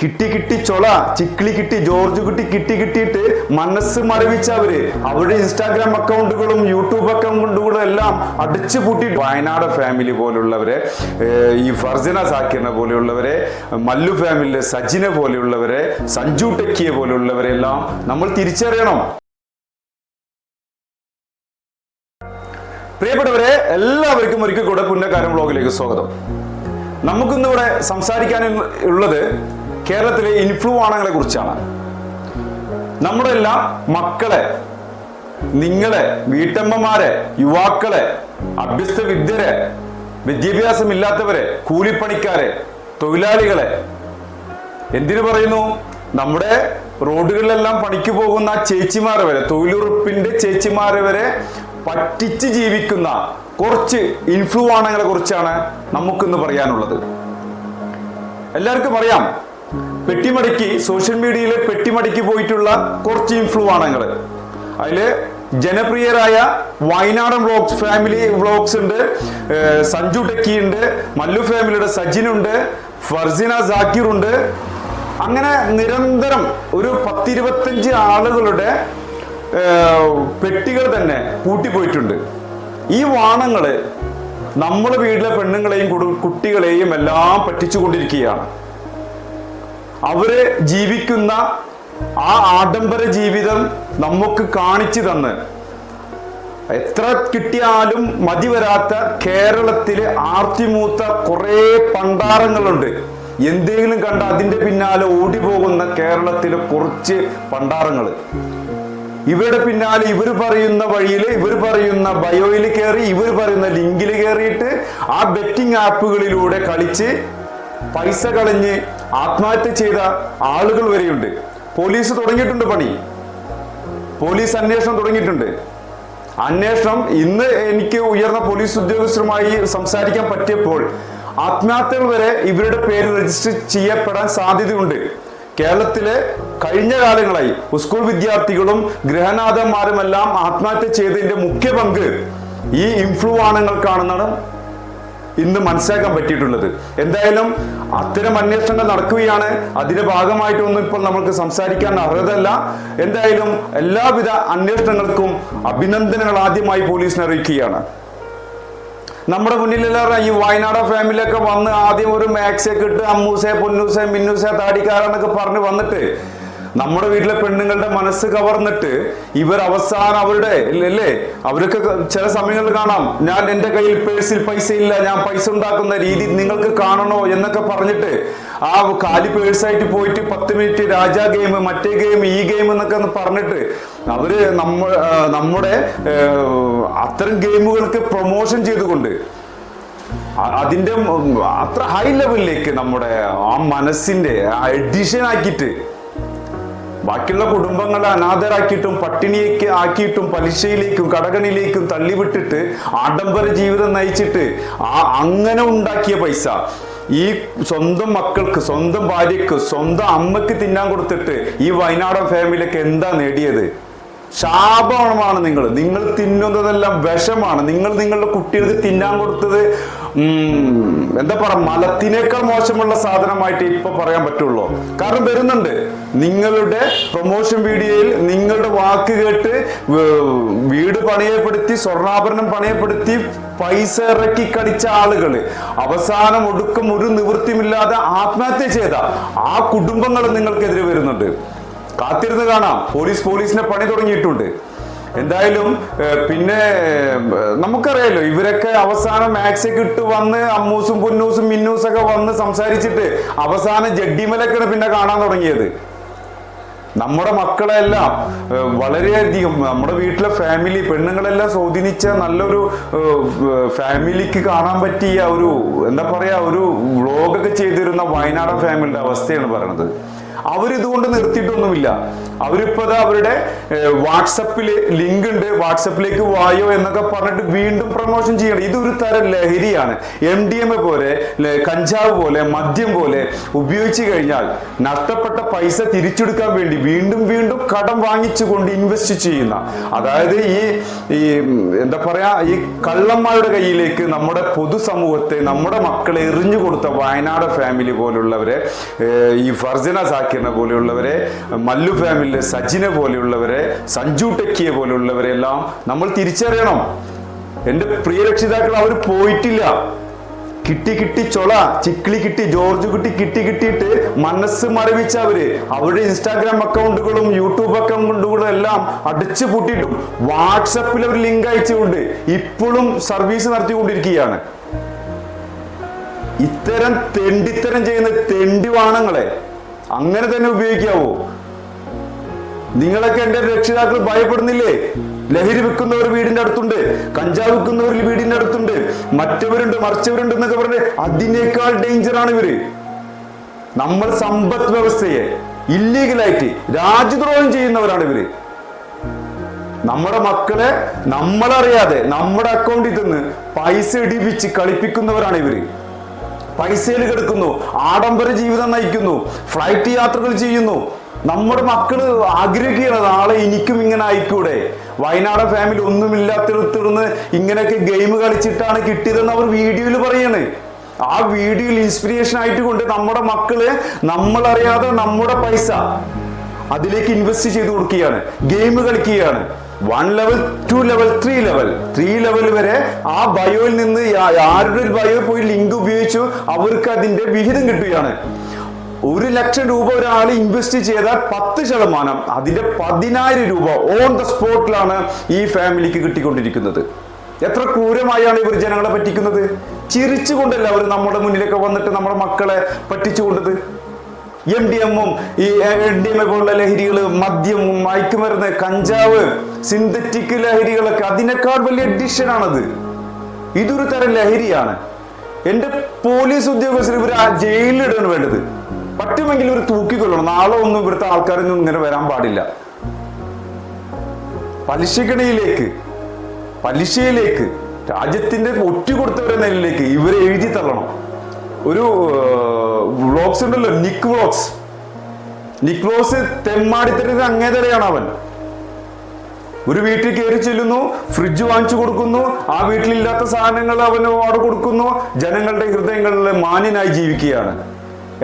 കിട്ടി കിട്ടി ചൊള ചിക്കിളി കിട്ടി ജോർജ് കുട്ടി കിട്ടി കിട്ടിയിട്ട് മനസ്സ് മരവിച്ചവര് അവരുടെ ഇൻസ്റ്റാഗ്രാം അക്കൗണ്ടുകളും യൂട്യൂബ് അക്കൗണ്ടുകളും എല്ലാം അടിച്ചു പൂട്ടിയിട്ട് വയനാട് ഫാമിലി പോലുള്ളവരെ ഈ ഫർജന സാക്കിറിനെ പോലെയുള്ളവരെ മല്ലു ഫാമിലിയിലെ സജിനെ പോലെയുള്ളവരെ സഞ്ജു ടെക്കിയെ പോലെയുള്ളവരെ എല്ലാം നമ്മൾ തിരിച്ചറിയണം. പ്രിയപ്പെട്ടവരെ എല്ലാവർക്കും ഒരിക്കൽ കൂടെ പുന്നക്കാരം ബ്ലോഗിലേക്ക് സ്വാഗതം. നമുക്കിന്നിവിടെ സംസാരിക്കാൻ ഉള്ളത് കേരളത്തിലെ ഇൻഫ്ലുവാണങ്ങളെ കുറിച്ചാണ്. നമ്മുടെ എല്ലാം മക്കളെ നിങ്ങളെ വീട്ടമ്മമാരെ യുവാക്കളെ അഭ്യസ്ത വിദ്യരെ വിദ്യാഭ്യാസമില്ലാത്തവരെ കൂലിപ്പണിക്കാരെ തൊഴിലാളികളെ എന്തിനു പറയുന്നു? നമ്മുടെ റോഡുകളിലെല്ലാം പണിക്ക് പോകുന്ന ചേച്ചിമാരെ വരെ തൊഴിലുറപ്പിന്റെ ചേച്ചിമാരെ വരെ പറ്റിച്ച് ജീവിക്കുന്ന കുറച്ച് ഇൻഫ്ലുവാണങ്ങളെ കുറിച്ചാണ് നമുക്കിന്ന് പറയാനുള്ളത്. എല്ലാവർക്കും അറിയാം പെട്ടിമടക്കി സോഷ്യൽ മീഡിയയിലെ പെട്ടിമടക്കി പോയിട്ടുള്ള കുറച്ച് ഇൻഫ്ലുവാണങ്ങൾ അതിൽ ജനപ്രിയരായ വയനാടൻ വ്ളോഗ്സ് ഫാമിലി വ്ളോഗ്സ് ഉണ്ട് സഞ്ജു ടെക്കി ഉണ്ട് മല്ലു ഫാമിലിയുടെ സജിൻ ഉണ്ട് ഫർസിന ജാക്കിർ ഉണ്ട്. അങ്ങനെ നിരന്തരം ഒരു പത്തിരുപത്തഞ്ച് ആളുകളുടെ പെട്ടികൾ തന്നെ പൂട്ടിപ്പോയിട്ടുണ്ട്. ഈ വാണങ്ങൾ നമ്മുടെ വീട്ടിലെ പെണ്ണുങ്ങളെയും കുട്ടികളെയും എല്ലാം പറ്റിച്ചുകൊണ്ടിരിക്കുകയാണ്. അവർ ജീവിക്കുന്ന ആ ആഡംബര ജീവിതം നമുക്ക് കാണിച്ചു തന്ന്. എത്ര കിട്ടിയാലും മതി വരാത്ത കേരളത്തിലെ ആർത്തിമൂത്ത കുറേ പണ്ടാരങ്ങളുണ്ട്. എന്തെങ്കിലും കണ്ട അതിന്റെ പിന്നാലെ ഓടിപ്പോകുന്ന കേരളത്തിലെ കുറച്ച് പണ്ടാരങ്ങൾ ഇവരുടെ പിന്നാലെ ഇവർ പറയുന്ന വഴിയിൽ ഇവർ പറയുന്ന ബയോയിൽ കയറി ഇവർ പറയുന്ന ലിങ്കിൽ കയറിയിട്ട് ആ ബെറ്റിംഗ് ആപ്പുകളിലൂടെ കളിച്ച് പൈസ കളഞ്ഞ് ആത്മഹത്യ ചെയ്ത ആളുകൾ വരെയുണ്ട്. പോലീസ് തുടങ്ങിയിട്ടുണ്ട് പണി. പോലീസ് അന്വേഷണം തുടങ്ങിയിട്ടുണ്ട്. അന്വേഷണം ഇന്ന് എനിക്ക് ഉയർന്ന പോലീസ് ഉദ്യോഗസ്ഥരുമായി സംസാരിക്കാൻ പറ്റിയപ്പോൾ ആത്മഹത്യകൾ വരെ ഇവരുടെ പേര് രജിസ്റ്റർ ചെയ്യപ്പെടാൻ സാധ്യതയുണ്ട്. കേരളത്തിലെ കഴിഞ്ഞ കാലങ്ങളായി സ്കൂൾ വിദ്യാർത്ഥികളും ഗൃഹനാഥന്മാരുമെല്ലാം ആത്മഹത്യ ചെയ്തതിന്റെ മുഖ്യ പങ്ക് ഈ ഇൻഫ്ലുവാണങ്ങൾക്കാണെന്നാണ് ഇന്ന് മനസ്സിലാക്കാൻ പറ്റിയിട്ടുള്ളത്. എന്തായാലും അത്തരം അന്വേഷണങ്ങൾ നടക്കുകയാണ്. അതിന്റെ ഭാഗമായിട്ടൊന്നും ഇപ്പോൾ നമ്മൾക്ക് സംസാരിക്കാൻ അർഹതല്ല. എന്തായാലും എല്ലാവിധ അന്വേഷണങ്ങൾക്കും അഭിനന്ദനങ്ങൾ ആദ്യമായി പോലീസിനെ അറിയിക്കുകയാണ്. നമ്മുടെ മുന്നിലെല്ലാവരും ഈ വയനാട് ഫാമിലിയൊക്കെ വന്ന് ആദ്യം ഒരു മാക്സെ ഇട്ട് അമ്മൂസെ പൊന്നൂസെ മിന്നൂസെ താടിക്കാരെന്നൊക്കെ പറഞ്ഞ് വന്നിട്ട് നമ്മുടെ വീട്ടിലെ പെണ്ണുങ്ങളുടെ മനസ്സ് കവർന്നിട്ട് ഇവർ അവസാനം അവരുടെ അല്ലേ അവരൊക്കെ ചില സമയങ്ങളിൽ കാണാം. ഞാൻ എന്റെ കയ്യിൽ പേഴ്സിൽ പൈസ ഇല്ല ഞാൻ പൈസ ഉണ്ടാക്കുന്ന രീതി നിങ്ങൾക്ക് കാണണോ എന്നൊക്കെ പറഞ്ഞിട്ട് ആ കാലി പേഴ്സായിട്ട് പോയിട്ട് പത്ത് മിനിറ്റ് രാജാ ഗെയിം മറ്റേ ഗെയിം ഈ ഗെയിം എന്നൊക്കെ പറഞ്ഞിട്ട് അവർ നമ്മ നമ്മുടെ അത്തരം ഗെയിമുകൾക്ക് പ്രൊമോഷൻ ചെയ്തുകൊണ്ട് അതിന്റെ അത്ര ഹൈ ലെവലിലേക്ക് നമ്മുടെ ആ മനസ്സിന്റെ ആ എഡിഷൻ ആക്കിയിട്ട് ബാക്കിയുള്ള കുടുംബങ്ങളെ അനാഥരാക്കിയിട്ടും പട്ടിണിയൊക്കെ ആക്കിയിട്ടും പലിശയിലേക്കും കടകണിയിലേക്കും തള്ളിവിട്ടിട്ട് ആഡംബര ജീവിതം നയിച്ചിട്ട് ആ അങ്ങനെ ഉണ്ടാക്കിയ പൈസ ഈ സ്വന്തം മക്കൾക്ക് സ്വന്തം ഭാര്യക്ക് സ്വന്തം അമ്മയ്ക്ക് തിന്നാൻ കൊടുത്തിട്ട് ഈ വയനാടൻ ഫാമിലിയൊക്കെ എന്താ നേടിയത്? ശാപമാണ് നിങ്ങൾ. നിങ്ങൾ തിന്നുന്നതെല്ലാം വിഷമാണ്. നിങ്ങൾ നിങ്ങളുടെ കുട്ടികൾക്ക് തിന്നാൻ കൊടുത്തത് എന്താ പറ മലത്തിനേക്കാൾ മോശമുള്ള സാധനമായിട്ട് ഇപ്പൊ പറയാൻ പറ്റുള്ളൂ. കാരണം വരുന്നുണ്ട്. നിങ്ങളുടെ പ്രൊമോഷൻ വീഡിയോയിൽ നിങ്ങളുടെ വാക്ക് കേട്ട് വീട് പണയപ്പെടുത്തി സ്വർണാഭരണം പണയപ്പെടുത്തി പൈസ ഇറക്കി കളിച്ച ആളുകൾ അവസാനം ഒടുക്കം ഒരു നിവൃത്തിയുമില്ലാതെ ആത്മഹത്യ ചെയ്ത ആ കുടുംബങ്ങൾ നിങ്ങൾക്കെതിരെ വരുന്നുണ്ട്. കാത്തിരുന്ന് കാണാം. പോലീസ് പോലീസിനെ പണി തുടങ്ങിയിട്ടുണ്ട്. എന്തായാലും പിന്നെ നമുക്കറിയാലോ ഇവരൊക്കെ അവസാനം മാക്സൊക്കെ ഇട്ട് വന്ന് അമ്മൂസും പുന്നൂസും മിന്നൂസും ഒക്കെ വന്ന് സംസാരിച്ചിട്ട് അവസാനം ജഡ്ഡിമലൊക്കെയാണ് പിന്നെ കാണാൻ തുടങ്ങിയത്. നമ്മുടെ മക്കളെല്ലാം വളരെയധികം നമ്മുടെ വീട്ടിലെ ഫാമിലി പെണ്ണുങ്ങളെല്ലാം സ്വാധീനിച്ച നല്ലൊരു ഫാമിലിക്ക് കാണാൻ പറ്റിയ ഒരു എന്താ പറയാ ഒരു വ്ളോഗൊക്കെ ചെയ്തിരുന്ന വയനാടൻ ഫാമിലിയുടെ അവസ്ഥയാണ് പറയണത്. അവരിതുകൊണ്ട് നിർത്തിയിട്ടൊന്നുമില്ല. അവരിപ്പോ അവരുടെ വാട്സപ്പിൽ ലിങ്ക് ഉണ്ട് വാട്സപ്പിലേക്ക് വായോ എന്നൊക്കെ പറഞ്ഞിട്ട് വീണ്ടും പ്രൊമോഷൻ ചെയ്യണം. ഇതൊരു തരം ലഹരിയാണ്. എം ഡി എം എ പോലെ കഞ്ചാവ് പോലെ മദ്യം പോലെ ഉപയോഗിച്ചു കഴിഞ്ഞാൽ നഷ്ടപ്പെട്ട പൈസ തിരിച്ചെടുക്കാൻ വേണ്ടി വീണ്ടും വീണ്ടും കടം വാങ്ങിച്ചുകൊണ്ട് ഇൻവെസ്റ്റ് ചെയ്യുന്ന അതായത് ഈ ഈ എന്താ പറയാ ഈ കള്ളന്മാരുടെ കയ്യിലേക്ക് നമ്മുടെ പൊതുസമൂഹത്തെ നമ്മുടെ മക്കളെ എറിഞ്ഞു കൊടുത്ത വയനാട് ഫാമിലി പോലുള്ളവരെ ഈ ഫർജന സാക്കിറിനെ പോലെയുള്ളവരെ മല്ലു ഫാമിലിയിലെ സജിനെ പോലെയുള്ളവരെ സഞ്ജു ടെക്കിയെ പോലെയുള്ളവരെ എല്ലാം നമ്മൾ തിരിച്ചറിയണം. എന്റെ പ്രിയ രക്ഷിതാക്കൾ അവർ പോയിട്ടില്ല. കിട്ടി കിട്ടി ചൊള ചിക്കിളി കിട്ടി ജോർജ് കുട്ടി കിട്ടി കിട്ടിയിട്ട് മനസ്സ് മരവിച്ച അവർ. അവരുടെ ഇൻസ്റ്റാഗ്രാം അക്കൗണ്ടുകളും യൂട്യൂബ് അക്കൗണ്ടുകളും എല്ലാം അടിച്ചു പൂട്ടിയിട്ടും വാട്സപ്പിൽ അവർ ലിങ്ക് അയച്ചുകൊണ്ട് ഇപ്പോഴും സർവീസ് നടത്തിക്കൊണ്ടിരിക്കുകയാണ്. ഇത്തരം തെണ്ടിത്തരം ചെയ്യുന്ന തെണ്ടിവാണങ്ങളെ അങ്ങനെ തന്നെ ഉപയോഗിക്കാവോ? നിങ്ങളൊക്കെ എന്റെ രക്ഷിതാക്കൾ ഭയപ്പെടുന്നില്ലേ? ലഹരി വിൽക്കുന്നവർ വീടിന്റെ അടുത്തുണ്ട് കഞ്ചാവ് വിൽക്കുന്നവർ വീടിന്റെ അടുത്തുണ്ട് മറ്റവരുണ്ട് മറിച്ചവരുണ്ട് എന്നൊക്കെ പറഞ്ഞ് അതിനേക്കാൾ ഡേഞ്ചർ ആണ് ഇവർ. നമ്മൾ സമ്പദ് വ്യവസ്ഥയെ ഇല്ലീഗലായിട്ട് രാജ്യദ്രോഹം ചെയ്യുന്നവരാണ് ഇവർ. നമ്മുടെ മക്കളെ നമ്മളറിയാതെ നമ്മുടെ അക്കൗണ്ടിൽ നിന്ന് പൈസ ഇടിപ്പിച്ച് കളിപ്പിക്കുന്നവരാണ് ഇവർ. പൈസയിൽ കിടക്കുന്നു ആഡംബര ജീവിതം നയിക്കുന്നു ഫ്ലൈറ്റ് യാത്രകൾ ചെയ്യുന്നു നമ്മുടെ മക്കൾ ആഗ്രഹിക്കുകയാണ് നാളെ എനിക്കും ഇങ്ങനെ ആയിക്കൂടെ? വയനാട് ഫാമിലി ഒന്നുമില്ലാത്തിടത്തിരുന്ന് ഇങ്ങനെയൊക്കെ ഗെയിം കളിച്ചിട്ടാണ് കിട്ടിയതെന്ന് അവർ വീഡിയോയിൽ പറയാണ്. ആ വീഡിയോയിൽ ഇൻസ്പിറേഷൻ ആയിട്ട് കൊണ്ട് നമ്മുടെ മക്കൾ നമ്മളറിയാതെ നമ്മുടെ പൈസ അതിലേക്ക് ഇൻവെസ്റ്റ് ചെയ്ത് കൊടുക്കുകയാണ് ഗെയിം കളിക്കുകയാണ്. One level two level three level three level വരെ ആ ബയോയിൽ നിന്ന് ആരുടെ ബയോ പോയി ലിങ്ക് ഉപയോഗിച്ചു അവർക്ക് അതിന്റെ വിഹിതം കിട്ടുകയാണ്. ഒരു ലക്ഷം രൂപ ഒരാൾ ഇൻവെസ്റ്റ് ചെയ്താൽ പത്ത് ശതമാനം അതിന്റെ പതിനായിരം രൂപ ഓൺ ദ സ്പോട്ടിലാണ് ഈ ഫാമിലിക്ക് കിട്ടിക്കൊണ്ടിരിക്കുന്നത്. എത്ര ക്രൂരമായാണ് ഇവർ ജനങ്ങളെ പറ്റിക്കുന്നത്? ചിരിച്ചുകൊണ്ടല്ല അവർ നമ്മുടെ മുന്നിലൊക്കെ വന്നിട്ട് നമ്മുടെ മക്കളെ പറ്റിച്ചുകൊണ്ടത്? എം ഡി എമ്മും ഈ എം ഡി എം പോലുള്ള ലഹരികൾ മദ്യം മയക്കുമരുന്ന് കഞ്ചാവ് സിന്തറ്റിക് ലഹരികളൊക്കെ അതിനേക്കാൾ വലിയ അഡിക്ഷൻ ആണത്. ഇതൊരു തരം ലഹരിയാണ്. എന്റെ പോലീസ് ഉദ്യോഗസ്ഥർ ഇവർ ജയിലിലിടാണ് വേണ്ടത്. പറ്റുമെങ്കിൽ ഇവർ തൂക്കിക്കൊള്ളണം നാളെ ഒന്നും ഇവിടുത്തെ ആൾക്കാരൊന്നും ഇങ്ങനെ വരാൻ പാടില്ല. പലിശക്കിടയിലേക്ക് പലിശയിലേക്ക് രാജ്യത്തിന്റെ കൊടുത്തവരെ നിലയിലേക്ക് ഇവരെ എഴുതി തള്ളണം. ഒരു വ്ളോഗ്സ് ഉണ്ടല്ലോ നിക് വ്ളോഗ്സ്. നിക് വ്ളോഗ്സ് തെമ്മാടിത്തരത്തിന് അങ്ങേതരയാണ് അവൻ. ഒരു വീട്ടിൽ കയറി ചെല്ലുന്നു ഫ്രിഡ്ജ് വാങ്ങിച്ചു കൊടുക്കുന്നു ആ വീട്ടിലില്ലാത്ത സാധനങ്ങൾ അവന് അവിടെ കൊടുക്കുന്നു ജനങ്ങളുടെ ഹൃദയങ്ങളിൽ മാന്യനായി ജീവിക്കുകയാണ്.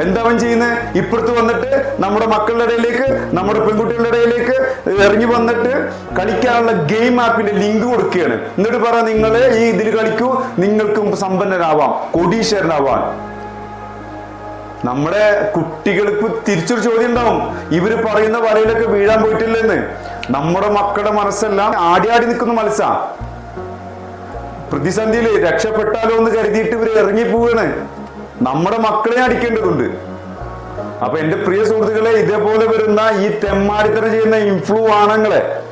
എന്താ അവൻ ചെയ്യുന്നത് ഇപ്പുറത്ത് വന്നിട്ട് നമ്മുടെ മക്കളുടെ ഇടയിലേക്ക് നമ്മുടെ പെൺകുട്ടികളുടെ ഇടയിലേക്ക് ഇറങ്ങി വന്നിട്ട് കളിക്കാനുള്ള ഗെയിം ആപ്പിന്റെ ലിങ്ക് കൊടുക്കുകയാണ്. എന്നിട്ട് പറ നിങ്ങൾ ഈ ഇതിൽ കളിക്കൂ. നിങ്ങൾക്കും സമ്പന്നനാവാം കോടീശ്വരനാവാം നമ്മുടെ കുട്ടികൾക്ക് തിരിച്ചൊരു ചോദ്യം ഉണ്ടാവും. ഇവർ പറയുന്ന വലയിലൊക്കെ വീഴാൻ പോയിട്ടില്ലെന്ന്. നമ്മുടെ മക്കളുടെ മനസ്സെല്ലാം ആടി ആടി നിൽക്കുന്ന മനസ്സാ. പ്രതിസന്ധിയിൽ രക്ഷപ്പെട്ടാലോ എന്ന് കരുതിയിട്ട് ഇവർ ഇറങ്ങി പോവാണ്. നമ്മുടെ മക്കളെ അടിക്കേണ്ടതുണ്ട്. അപ്പൊ എന്റെ പ്രിയ സുഹൃത്തുക്കളെ ഇതേപോലെ വരുന്ന ഈ തെമ്മാടിത്തരം ചെയ്യുന്ന ഇൻഫ്ലൂ ആണങ്ങളെ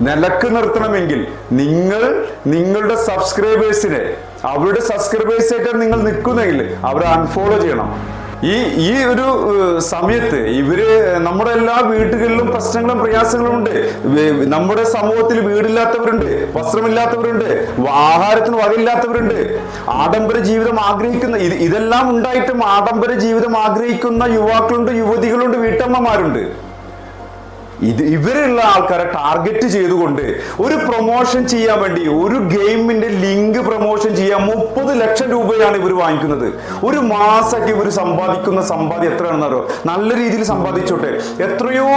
നിലയ്ക്ക് നിർത്തണമെങ്കിൽ നിങ്ങൾ നിങ്ങളുടെ സബ്സ്ക്രൈബേഴ്സിനെ അവരുടെ സബ്സ്ക്രൈബേഴ്സായിട്ട് നിങ്ങൾ നിൽക്കുന്നെങ്കിൽ അവരെ അൺഫോളോ ചെയ്യണം. ഈ ഈ ഒരു സമയത്ത് ഇവർ നമ്മുടെ എല്ലാ വീടുകളിലും പ്രശ്നങ്ങളും പ്രയാസങ്ങളും ഉണ്ട്. നമ്മുടെ സമൂഹത്തിൽ വീടില്ലാത്തവരുണ്ട് വസ്ത്രമില്ലാത്തവരുണ്ട് ആഹാരത്തിന് വകയില്ലാത്തവരുണ്ട്. ആഡംബര ജീവിതം ആഗ്രഹിക്കുന്ന ഇത് ഇതെല്ലാം ഉണ്ടായിട്ടും ആഡംബര ജീവിതം ആഗ്രഹിക്കുന്ന യുവാക്കളുണ്ട് യുവതികളുണ്ട് വീട്ടമ്മമാരുണ്ട്. ഇത് ഇവരുള്ള ആൾക്കാരെ ടാർഗറ്റ് ചെയ്തുകൊണ്ട് ഒരു പ്രൊമോഷൻ ചെയ്യാൻ വേണ്ടി ഒരു ഗെയിമിന്റെ ലിങ്ക് പ്രൊമോഷൻ ചെയ്യാൻ മുപ്പത് ലക്ഷം രൂപയാണ് ഇവർ വാങ്ങിക്കുന്നത്. ഒരു മാസമൊക്കെ ഇവർ സമ്പാദിക്കുന്ന സമ്പാദ്യം എത്രയാണെന്ന് അറിയോ? നല്ല രീതിയിൽ സമ്പാദിച്ചോട്ടെ. എത്രയോ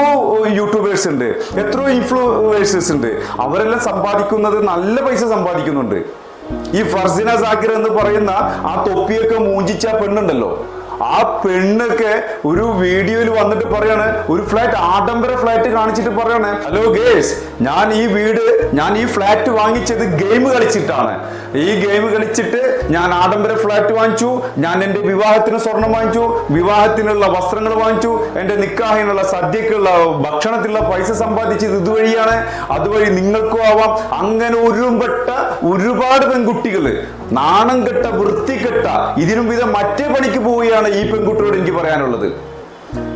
യൂട്യൂബേഴ്സ് ഉണ്ട്. എത്രയോ ഇൻഫ്ലുവേഴ്സേഴ്സ് ഉണ്ട്. അവരെല്ലാം സമ്പാദിക്കുന്നത് നല്ല പൈസ സമ്പാദിക്കുന്നുണ്ട്. ഈ ഫർസിന സാക്കിർ എന്ന് പറയുന്ന ആ തൊപ്പിയൊക്കെ മൂഞ്ചിച്ച പെണ്ണുണ്ടല്ലോ. ആ പെണ്ണൊക്കെ ഒരു വീഡിയോയിൽ വന്നിട്ട് പറയാണ് ഒരു ഫ്ലാറ്റ് ആഡംബര ഫ്ലാറ്റ് കാണിച്ചിട്ട് പറയാണ് ഹലോ ഗേസ് ഞാൻ ഈ വീട് ഞാൻ ഈ ഫ്ലാറ്റ് വാങ്ങിച്ചത് ഗെയിം കളിച്ചിട്ടാണ്. ഈ ഗെയിം കളിച്ചിട്ട് ഞാൻ ആഡംബര ഫ്ലാറ്റ് വാങ്ങിച്ചു ഞാൻ എന്റെ വിവാഹത്തിന് സ്വർണം വാങ്ങിച്ചു വിവാഹത്തിനുള്ള വസ്ത്രങ്ങൾ വാങ്ങിച്ചു എന്റെ നിക്കാഹിനുള്ള സദ്യക്കുള്ള ഭക്ഷണത്തിനുള്ള പൈസ സമ്പാദിച്ചത് ഇതുവഴിയാണ്. അതുവഴി നിങ്ങൾക്കും ആവാം. അങ്ങനെ ഒരുപെട്ട ഒരുപാട് പെൺകുട്ടികൾ നാണം കെട്ട വൃത്തി കെട്ട ഇതിനും വിധം മറ്റേ പണിക്ക് പോവുകയാണ് ഈ പെൺകുട്ടിയോട് എനിക്ക് പറയാനുള്ളത്.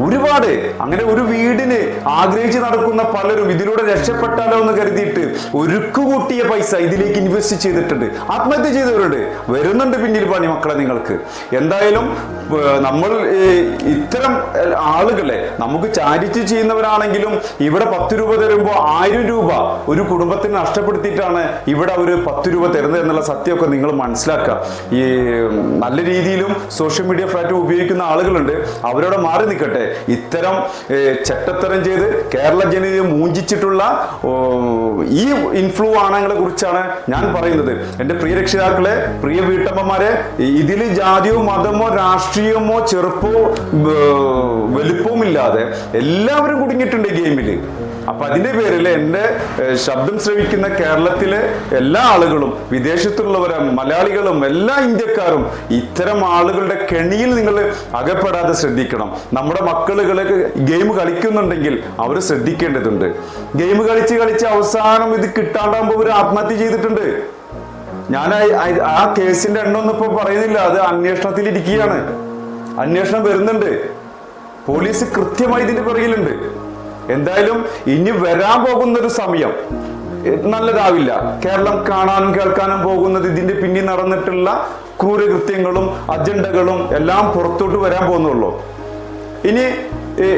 ഒരുപാട്. അങ്ങനെ ഒരു വീടിന് ആഗ്രഹിച്ച് നടക്കുന്ന പലരും ഇതിലൂടെ രക്ഷപ്പെട്ടാലോ എന്ന് കരുതിയിട്ട് ഒരുക്കുകൂട്ടിയ പൈസ ഇതിലേക്ക് ഇൻവെസ്റ്റ് ചെയ്തിട്ടുണ്ട്. ആത്മഹത്യ ചെയ്തവരുണ്ട്. വരുന്നുണ്ട് പിന്നിൽ പണി മക്കളെ നിങ്ങൾക്ക്. എന്തായാലും നമ്മൾ ഇത്തരം ആളുകളെ നമുക്ക് ചാരിറ്റി ചെയ്യുന്നവരാണെങ്കിലും ഇവിടെ പത്ത് രൂപ തരുമ്പോൾ ആയിരം രൂപ ഒരു കുടുംബത്തിന് നഷ്ടപ്പെടുത്തിയിട്ടാണ് ഇവിടെ അവർ പത്ത് രൂപ തരുന്നത് എന്നുള്ള സത്യമൊക്കെ നിങ്ങൾ മനസ്സിലാക്കുക. ഈ നല്ല രീതിയിലും സോഷ്യൽ മീഡിയ ഫ്ലാറ്റ് ഉപയോഗിക്കുന്ന ആളുകളുണ്ട്. അവരോട് മാറി നിൽക്കട്ടെ. ഇത്തരം ചട്ടത്തരം ചെയ്ത് കേരള ജനതയെ മൂഞ്ചിച്ചിട്ടുള്ള ഈ ഇൻഫ്ലൂ ആണുങ്ങളെ കുറിച്ചാണ് ഞാൻ പറയുന്നത്. എന്റെ പ്രിയ രക്ഷിതാക്കളെ പ്രിയ വീട്ടമ്മമാരെ ഇതിൽ ജാതിയോ മതമോ രാഷ്ട്രീയമോ ചെറുപ്പമോ വലുപ്പവും ഇല്ലാതെ എല്ലാവരും കുടുങ്ങിയിട്ടുണ്ട് ഗെയിമിൽ അപ്പൊ അതിന്റെ പേരിൽ എന്റെ ശബ്ദം ശ്രവിക്കുന്ന കേരളത്തിലെ എല്ലാ ആളുകളും വിദേശത്തുള്ളവരും മലയാളികളും എല്ലാ ഇന്ത്യക്കാരും ഇത്തരം ആളുകളുടെ കെണിയിൽ നിങ്ങൾ അകപ്പെടാതെ ശ്രദ്ധിക്കണം. നമ്മുടെ മക്കളുകൾ ഗെയിം കളിക്കുന്നുണ്ടെങ്കിൽ അവർ ശ്രദ്ധിക്കേണ്ടതുണ്ട്. ഗെയിം കളിച്ച് കളിച്ച് അവസാനം ഇത് കിട്ടാണ്ടാകുമ്പോൾ ഒരു ആത്മഹത്യ ചെയ്തിട്ടുണ്ട്. ഞാൻ ആ- കേസിന്റെ എണ്ണം ഒന്നും ഇപ്പൊ പറയുന്നില്ല. അത് അന്വേഷണത്തിൽ ഇരിക്കുകയാണ് അന്വേഷണം വരുന്നുണ്ട്. പോലീസ് കൃത്യമായി ഇതിന്റെ പിറകിലുണ്ട്. എന്തായാലും ഇനി വരാൻ പോകുന്ന ഒരു സമയം നല്ലതാവില്ല. കേരളം കാണാനും കേൾക്കാനും പോകുന്നത് ഇതിന്റെ പിന്നിൽ നടന്നിട്ടുള്ള ക്രൂരകൃത്യങ്ങളും അജണ്ടകളും എല്ലാം പുറത്തോട്ട് വരാൻ പോകുന്നുള്ളൂ. ഇനി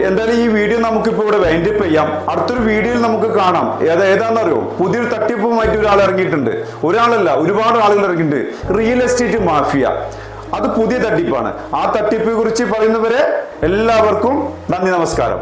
എന്തായാലും ഈ വീഡിയോ നമുക്കിപ്പോ ഇവിടെ വൈൻഡപ്പ് ചെയ്യാം. അടുത്തൊരു വീഡിയോയിൽ നമുക്ക് കാണാം. ഏതാ ഏതാണെന്നറിയോ പുതിയൊരു തട്ടിപ്പുമായിട്ട് ഒരാൾ ഇറങ്ങിയിട്ടുണ്ട്. ഒരാളല്ല ഒരുപാട് ആളുകൾ ഇറങ്ങിയിട്ടുണ്ട്. റിയൽ എസ്റ്റേറ്റ് മാഫിയ അത് പുതിയ തട്ടിപ്പാണ്. ആ തട്ടിപ്പിനെ കുറിച്ച് പറയുന്നവരെ എല്ലാവർക്കും നന്ദി നമസ്കാരം.